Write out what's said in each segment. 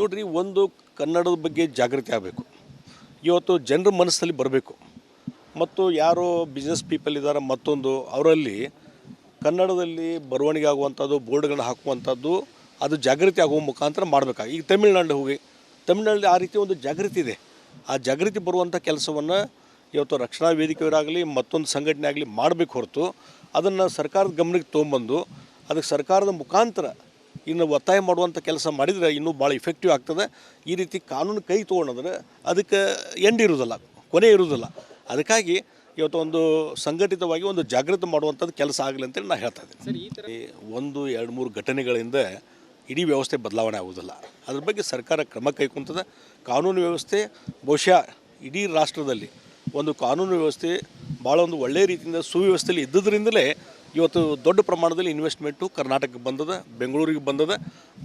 ನೋಡ್ರಿ, ಒಂದು ಕನ್ನಡದ ಬಗ್ಗೆ ಜಾಗೃತಿ ಆಗಬೇಕು. ಇವತ್ತು ಜನರ ಮನಸ್ಸಲ್ಲಿ ಬರಬೇಕು. ಮತ್ತು ಯಾರು ಬಿಸ್ನೆಸ್ ಪೀಪಲ್ ಇದ್ದಾರೆ ಮತ್ತೊಂದು, ಅವರಲ್ಲಿ ಕನ್ನಡದಲ್ಲಿ ಬರವಣಿಗೆ ಆಗುವಂಥದ್ದು, ಬೋರ್ಡ್ಗಳನ್ನ ಹಾಕುವಂಥದ್ದು, ಅದು ಜಾಗೃತಿ ಆಗುವ ಮುಖಾಂತರ ಮಾಡಬೇಕಾಗಿ ಈಗ ತಮಿಳ್ನಾಡು ಹೋಗಿ, ತಮಿಳ್ನಾಡಲ್ಲಿ ಆ ರೀತಿ ಒಂದು ಜಾಗೃತಿ ಇದೆ. ಆ ಜಾಗೃತಿ ಬರುವಂಥ ಕೆಲಸವನ್ನು ಇವತ್ತು ರಕ್ಷಣಾ ವೇದಿಕೆಯವರಾಗಲಿ, ಮತ್ತೊಂದು ಸಂಘಟನೆ ಆಗಲಿ ಮಾಡಬೇಕು ಹೊರತು, ಅದನ್ನು ಸರ್ಕಾರದ ಗಮನಕ್ಕೆ ತೊಗೊಂಬಂದು, ಅದಕ್ಕೆ ಸರ್ಕಾರದ ಮುಖಾಂತರ ಇನ್ನು ಒತ್ತಾಯ ಮಾಡುವಂಥ ಕೆಲಸ ಮಾಡಿದರೆ ಇನ್ನೂ ಭಾಳ ಇಫೆಕ್ಟಿವ್ ಆಗ್ತದೆ. ಈ ರೀತಿ ಕಾನೂನು ಕೈ ತೊಗೊಂಡಂದ್ರೆ ಅದಕ್ಕೆ ಎಂಡ್ ಇರೋದಿಲ್ಲ ಕೊನೆ ಇರೋದಿಲ್ಲ. ಅದಕ್ಕಾಗಿ ಇವತ್ತು ಒಂದು ಸಂಘಟಿತವಾಗಿ ಒಂದು ಜಾಗೃತಿ ಮಾಡುವಂಥದ್ದು ಕೆಲಸ ಆಗಲಿ ಅಂತೇಳಿ ನಾನು ಹೇಳ್ತಾ ಇದ್ದೀನಿ. ಈ ಒಂದು ಎರಡು ಮೂರು ಘಟನೆಗಳಿಂದ ಇಡೀ ವ್ಯವಸ್ಥೆ ಬದಲಾವಣೆ ಆಗುವುದಿಲ್ಲ ಅದ್ರ ಬಗ್ಗೆ ಸರ್ಕಾರ ಕ್ರಮ ಕೈಗೊಂತದೆ ಕಾನೂನು ವ್ಯವಸ್ಥೆ ಬಹುಶಃ ಇಡೀ ರಾಷ್ಟ್ರದಲ್ಲಿ ಒಂದು ಕಾನೂನು ವ್ಯವಸ್ಥೆ ಭಾಳ ಒಂದು ಒಳ್ಳೆಯ ರೀತಿಯಿಂದ ಸುವ್ಯವಸ್ಥೆಯಲ್ಲಿ ಇದ್ದುದರಿಂದಲೇ ಇವತ್ತು ದೊಡ್ಡ ಪ್ರಮಾಣದಲ್ಲಿ ಇನ್ವೆಸ್ಟ್ಮೆಂಟು ಕರ್ನಾಟಕಕ್ಕೆ ಬಂದದ, ಬೆಂಗಳೂರಿಗೆ ಬಂದದ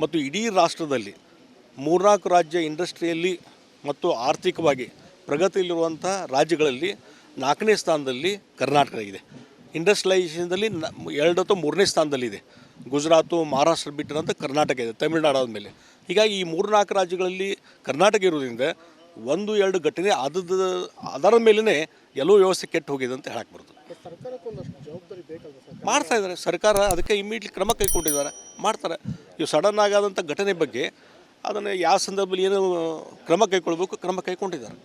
ಮತ್ತು ಇಡೀ ರಾಷ್ಟ್ರದಲ್ಲಿ ಮೂರ್ನಾಲ್ಕು ರಾಜ್ಯ ಇಂಡಸ್ಟ್ರಿಯಲ್ಲಿ ಮತ್ತು ಆರ್ಥಿಕವಾಗಿ ಪ್ರಗತಿಯಲ್ಲಿರುವಂಥ ರಾಜ್ಯಗಳಲ್ಲಿ ನಾಲ್ಕನೇ ಸ್ಥಾನದಲ್ಲಿ ಕರ್ನಾಟಕ ಇದೆ ಇಂಡಸ್ಟ್ರಿಯಲೈಸೇಷನ್ದಲ್ಲಿ ಎರಡು ಅಥವಾ ಮೂರನೇ ಸ್ಥಾನದಲ್ಲಿದೆ. ಗುಜರಾತು, ಮಹಾರಾಷ್ಟ್ರ ಬಿಟ್ಟಿರಂತ ಕರ್ನಾಟಕ ಇದೆ, ತಮಿಳುನಾಡು ಆದಮೇಲೆ. ಹೀಗಾಗಿ ಈ ಮೂರು ನಾಲ್ಕು ರಾಜ್ಯಗಳಲ್ಲಿ ಕರ್ನಾಟಕ ಇರೋದ್ರಿಂದ ಒಂದು, ಎರಡು ಘಟನೆ ಆದದ ಅದರ ಮೇಲೇ ಎಲ್ಲೋ ವ್ಯವಸ್ಥೆ ಕೆಟ್ಟು ಹೋಗಿದೆ ಅಂತ ಹೇಳಕ್ಕೆ ಬರ್ತದೆ ಮಾಡ್ತಾ ಇದ್ದಾರೆ. ಸರ್ಕಾರ ಅದಕ್ಕೆ ಇಮಿಡಿಯೇಟ್ಲಿ ಕ್ರಮ ಕೈಗೊಂಡಿದ್ದಾರೆ. ಮಾಡ್ತಾರೆ. ಇವು ಸಡನ್ ಆಗಾದಂಥ ಘಟನೆ ಬಗ್ಗೆ ಅದನ್ನು ಯಾವ ಸಂದರ್ಭದಲ್ಲಿ ಏನು ಕ್ರಮ ಕೈಗೊಳ್ಬೇಕು, ಕ್ರಮ ಕೈಗೊಂಡಿದ್ದಾರೆ.